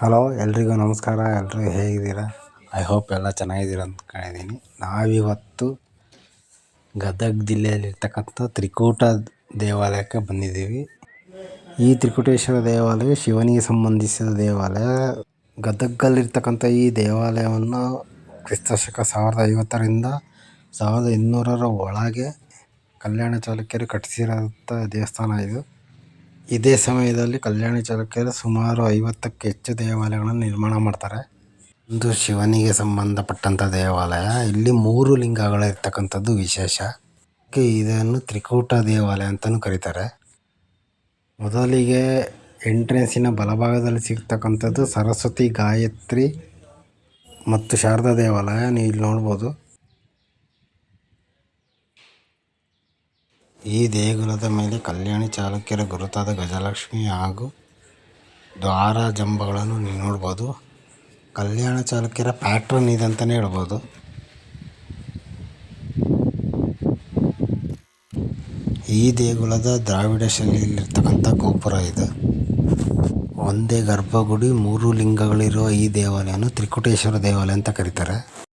Hello, ಎಲ್ರಿಗೂ ನಮಸ್ಕಾರ ಎಲ್ಲರೂ ಹೇಗಿದ್ದೀರಾ? ಐ ಹೋಪ್ ಎಲ್ಲ ಚೆನ್ನಾಗಿದ್ದೀರ ಅಂದ್ಕೊಂಡಿದ್ದೀನಿ ನಾವಿವತ್ತು ಗದಗ ಜಿಲ್ಲೆಯಲ್ಲಿರ್ತಕ್ಕಂಥ ತ್ರಿಕೂಟ ದೇವಾಲಯಕ್ಕೆ ಬಂದಿದ್ದೀವಿ. ಈ ತ್ರಿಕೂಟೇಶ್ವರ ದೇವಾಲಯ ಶಿವನಿಗೆ ಸಂಬಂಧಿಸಿದ ದೇವಾಲಯ. ಗದಗಲ್ಲಿರ್ತಕ್ಕಂಥ ಈ ದೇವಾಲಯವನ್ನು ಕ್ರಿಸ್ತಶಕ ಸಾವಿರದ ಐವತ್ತರಿಂದ ಸಾವಿರದ ಇನ್ನೂರರ ಒಳಗೆ ಕಲ್ಯಾಣ ಚಾಲುಕ್ಯರು ಕಟ್ಟಿಸಿರೋಂಥ ದೇವಸ್ಥಾನ ಇದು. ಇದೇ ಸಮಯದಲ್ಲಿ ಕಲ್ಯಾಣ ಚಾಲುಕ್ಯರು ಸುಮಾರು ಐವತ್ತಕ್ಕೂ ಹೆಚ್ಚು ದೇವಾಲಯಗಳನ್ನು ನಿರ್ಮಾಣ ಮಾಡ್ತಾರೆ. ಇದು ಶಿವನಿಗೆ ಸಂಬಂಧಪಟ್ಟಂಥ ದೇವಾಲಯ. ಇಲ್ಲಿ ಮೂರು ಲಿಂಗಗಳಿರ್ತಕ್ಕಂಥದ್ದು ವಿಶೇಷ. ಇದನ್ನು ತ್ರಿಕೂಟ ದೇವಾಲಯ ಅಂತಲೂ ಕರೀತಾರೆ. ಮೊದಲಿಗೆ ಎಂಟ್ರೆನ್ಸಿನ ಬಲಭಾಗದಲ್ಲಿ ಸಿಗ್ತಕ್ಕಂಥದ್ದು ಸರಸ್ವತಿ ಗಾಯತ್ರಿ ಮತ್ತು ಶಾರದಾ ದೇವಾಲಯ. ನೀವು ಇಲ್ಲಿ ನೋಡ್ಬೋದು. ಈ ದೇಗುಲದ ಮೇಲೆ ಕಲ್ಯಾಣಿ ಚಾಲುಕ್ಯರ ಗುರುತಾದ ಗಜಲಕ್ಷ್ಮಿ ಹಾಗೂ ದ್ವಾರ ಜಂಬಗಳನ್ನು ನೀವು ನೋಡ್ಬೋದು. ಕಲ್ಯಾಣ ಚಾಲುಕ್ಯರ ಪ್ಯಾಟ್ರನ್ ಇದೆ ಅಂತಲೇ ಹೇಳ್ಬೋದು. ಈ ದೇಗುಲದ ದ್ರಾವಿಡ ಶೈಲಿಯಲ್ಲಿರ್ತಕ್ಕಂಥ ಗೋಪುರ ಇದು. ಒಂದೇ ಗರ್ಭಗುಡಿ, ಮೂರು ಲಿಂಗಗಳಿರುವ ಈ ದೇವಾಲಯವನ್ನು ತ್ರಿಕುಟೇಶ್ವರ ದೇವಾಲಯ ಅಂತ ಕರೀತಾರೆ.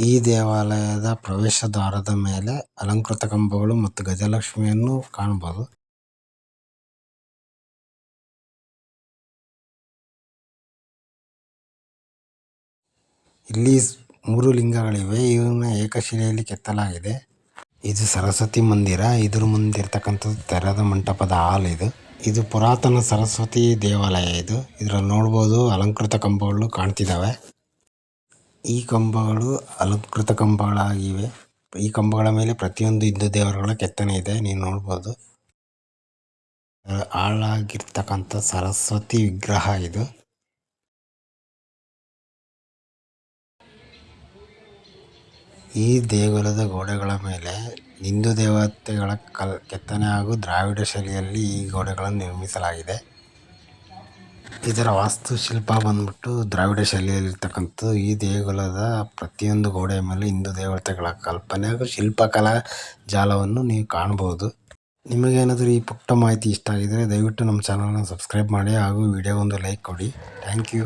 ಈ ದೇವಾಲಯದ ಪ್ರವೇಶ ದ್ವಾರದ ಮೇಲೆ ಅಲಂಕೃತ ಕಂಬಗಳು ಮತ್ತು ಗಜಲಕ್ಷ್ಮಿಯನ್ನು ಕಾಣಬಹುದು. ಇಲ್ಲಿ ಮೂರು ಲಿಂಗಗಳಿವೆ. ಇವನ್ನ ಏಕಶಿಲೆಯಲ್ಲಿ ಕೆತ್ತಲಾಗಿದೆ. ಇದು ಸರಸ್ವತಿ ಮಂದಿರ. ಇದ್ರ ಮುಂದೆ ತೆರೆದ ಮಂಟಪದ ಹಾಲ್ ಇದು. ಇದು ಪುರಾತನ ಸರಸ್ವತಿ ದೇವಾಲಯ ಇದು. ಇದ್ರಲ್ಲಿ ನೋಡಬಹುದು ಅಲಂಕೃತ ಕಂಬಗಳು ಕಾಣ್ತಿದ್ದಾವೆ. ಈ ಕಂಬಗಳು ಅಲಂಕೃತ ಕಂಬಗಳಾಗಿವೆ. ಈ ಕಂಬಗಳ ಮೇಲೆ ಪ್ರತಿಯೊಂದು ಹಿಂದೂ ದೇವರುಗಳ ಕೆತ್ತನೆ ಇದೆ. ನೀವು ನೋಡಬಹುದು ಹಾಳಾಗಿರ್ತಕ್ಕಂಥ ಸರಸ್ವತಿ ವಿಗ್ರಹ ಇದು. ಈ ದೇಗುಲದ ಗೋಡೆಗಳ ಮೇಲೆ ಹಿಂದೂ ದೇವತೆಗಳ ಕಲ್, ಕೆತ್ತನೆ ಹಾಗೂ ದ್ರಾವಿಡ ಶೈಲಿಯಲ್ಲಿ ಈ ಗೋಡೆಗಳನ್ನು ನಿರ್ಮಿಸಲಾಗಿದೆ. ಇದರ ವಾಸ್ತುಶಿಲ್ಪ ಬಂದ್ಬಿಟ್ಟು ದ್ರಾವಿಡ ಶೈಲಿಯಲ್ಲಿರ್ತಕ್ಕಂಥದ್ದು ಈ ದೇಗುಲದ ಪ್ರತಿಯೊಂದು ಗೋಡೆಯ ಮೇಲೆ ಹಿಂದೂ ದೇವತೆಗಳ ಕಲ್ಪನೆ ಹಾಗೂ ಶಿಲ್ಪಕಲಾ ಜಾಲವನ್ನು ನೀವು ಕಾಣ್ಬೋದು ನಿಮಗೇನಾದರೂ ಈ ಪುಟ್ಟ ಮಾಹಿತಿ ಇಷ್ಟ ಆಗಿದರೆ ದಯವಿಟ್ಟು ನಮ್ಮ ಚಾನಲ್ನ ಸಬ್ಸ್ಕ್ರೈಬ್ ಮಾಡಿ ಹಾಗೂ ವಿಡಿಯೋ ಒಂದು ಲೈಕ್ ಕೊಡಿ. Thank you.